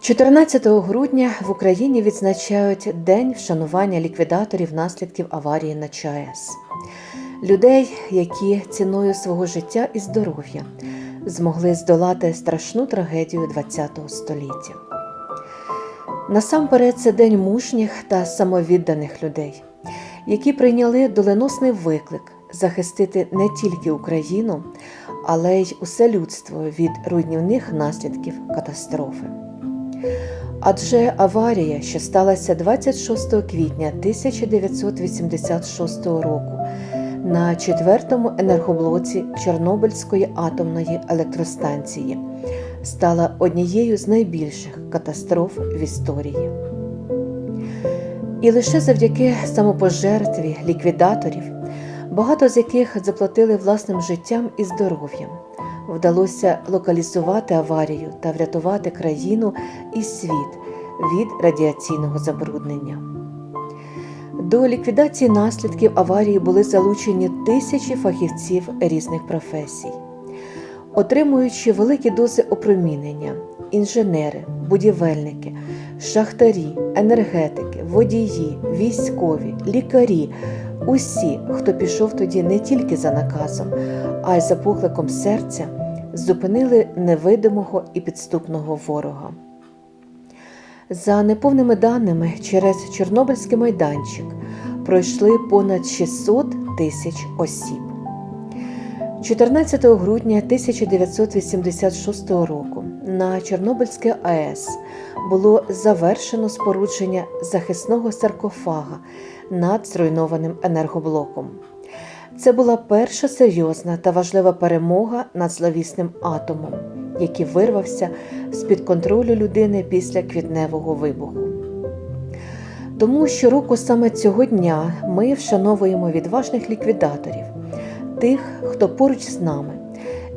14 грудня в Україні відзначають День вшанування ліквідаторів наслідків аварії на ЧАЕС. Людей, які ціною свого життя і здоров'я змогли здолати страшну трагедію ХХ століття. Насамперед, це день мужніх та самовідданих людей, які прийняли доленосний виклик захистити не тільки Україну, але й усе людство від руйнівних наслідків катастрофи. Адже аварія, що сталася 26 квітня 1986 року на четвертому енергоблоці Чорнобильської атомної електростанції, стала однією з найбільших катастроф в історії. І лише завдяки самопожертві ліквідаторів, багато з яких заплатили власним життям і здоров'ям, вдалося локалізувати аварію та врятувати країну і світ від радіаційного забруднення. До ліквідації наслідків аварії були залучені тисячі фахівців різних професій, отримуючи великі дози опромінення, інженери, будівельники, шахтарі, енергетики, водії, військові, лікарі. Усі, хто пішов тоді не тільки за наказом, а й за покликом серця, зупинили невидимого і підступного ворога. За неповними даними, через Чорнобильський майданчик пройшли понад 600 тисяч осіб. 14 грудня 1986 року на Чорнобильській АЕС було завершено спорудження захисного саркофага над зруйнованим енергоблоком. Це була перша серйозна та важлива перемога над зловісним атомом, який вирвався з-під контролю людини після квітневого вибуху. Тому щороку саме цього дня ми вшановуємо відважних ліквідаторів, тих, хто поруч з нами,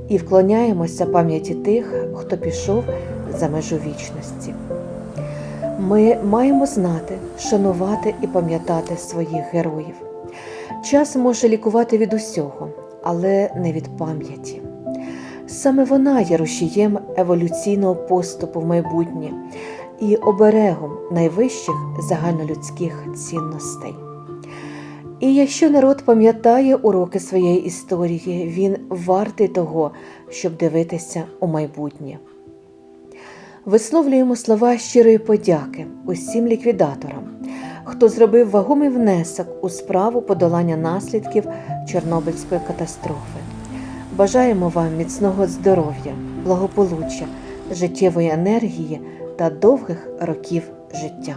і вклоняємося пам'яті тих, хто пішов за межу вічності. Ми маємо знати, шанувати і пам'ятати своїх героїв. Час може лікувати від усього, але не від пам'яті. Саме вона є рушієм еволюційного поступу в майбутнє і оберегом найвищих загальнолюдських цінностей. І якщо народ пам'ятає уроки своєї історії, він вартий того, щоб дивитися у майбутнє. Висловлюємо слова щирої подяки усім ліквідаторам, хто зробив вагомий внесок у справу подолання наслідків Чорнобильської катастрофи. Бажаємо вам міцного здоров'я, благополуччя, життєвої енергії та довгих років життя.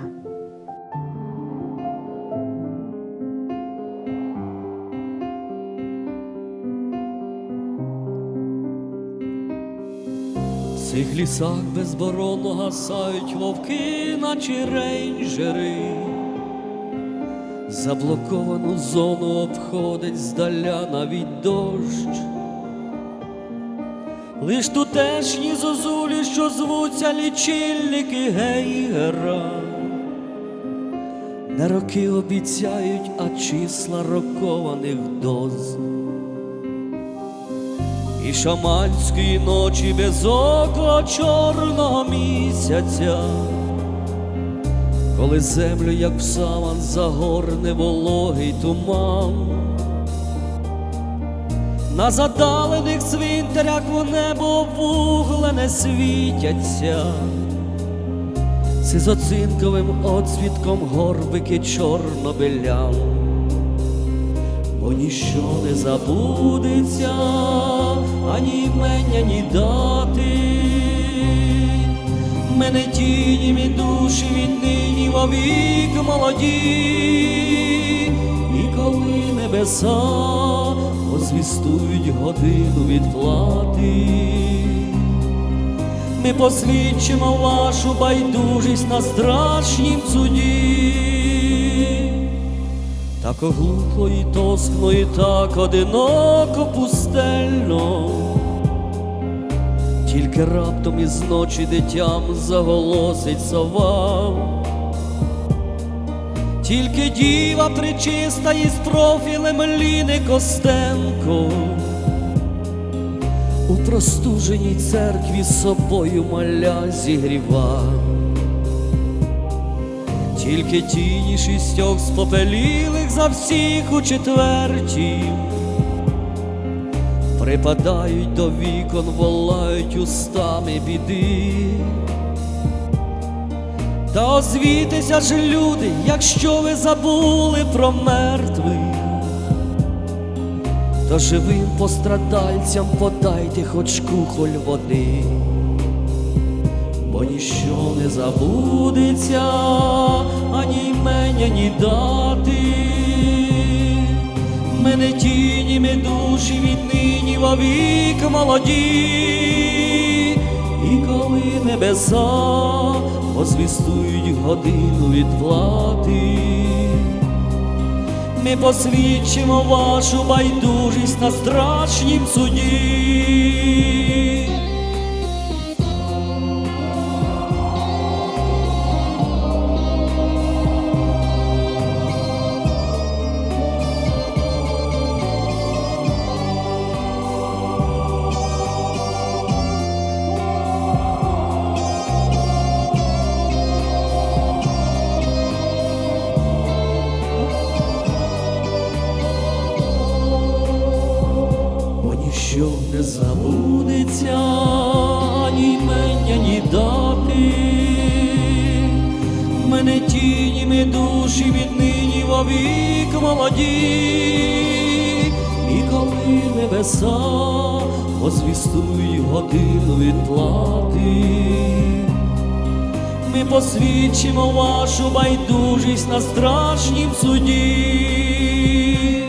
Цих лісах безборонно гасають вовки, наче рейнджери. Заблоковану зону обходить здаля навіть дощ. Лиш тутешні зозулі, що звуться лічильники гейгера. Не роки обіцяють, а числа рокованих доз. І шаманської ночі без окла чорного місяця, коли землю, як в саван, загорне вологий туман, на задалених цвинтарях в небо вуглене світяться, сизоцинковим отсвітком горбики чорнобилян бо ніщо не забудеться, ані імення, ні дати. Мене тіні мій душі віднині вовік молоді, і коли небеса озвістують годину відплати, ми посвідчимо вашу байдужість на страшнім суді. Так оглухло і тоскно, і так одиноко пустельно, тільки раптом із ночі дитям заголосить сова, тільки діва причиста із профілем Ліни Костенко. У простуженій церкві собою маля зігріва. Тільки тіні шістьох спопелілих за всіх у четверті. Припадають до вікон, волають устами біди. Та озвітися ж, люди, якщо ви забули про мертвих, то живим пострадальцям подайте хоч кухоль води, бо ніщо не забудеться, ані імення, ні дати. Мене тіні, ми душі віднині вовік молоді, і коли небеса озвістують годину відплати, ми посвідчимо вашу байдужість на страшнім суді. Мене тіні, ми душі віднині вовік молоді, і коли небеса озвістують годину відплати. Ми посвідчимо вашу байдужість на страшнім суді.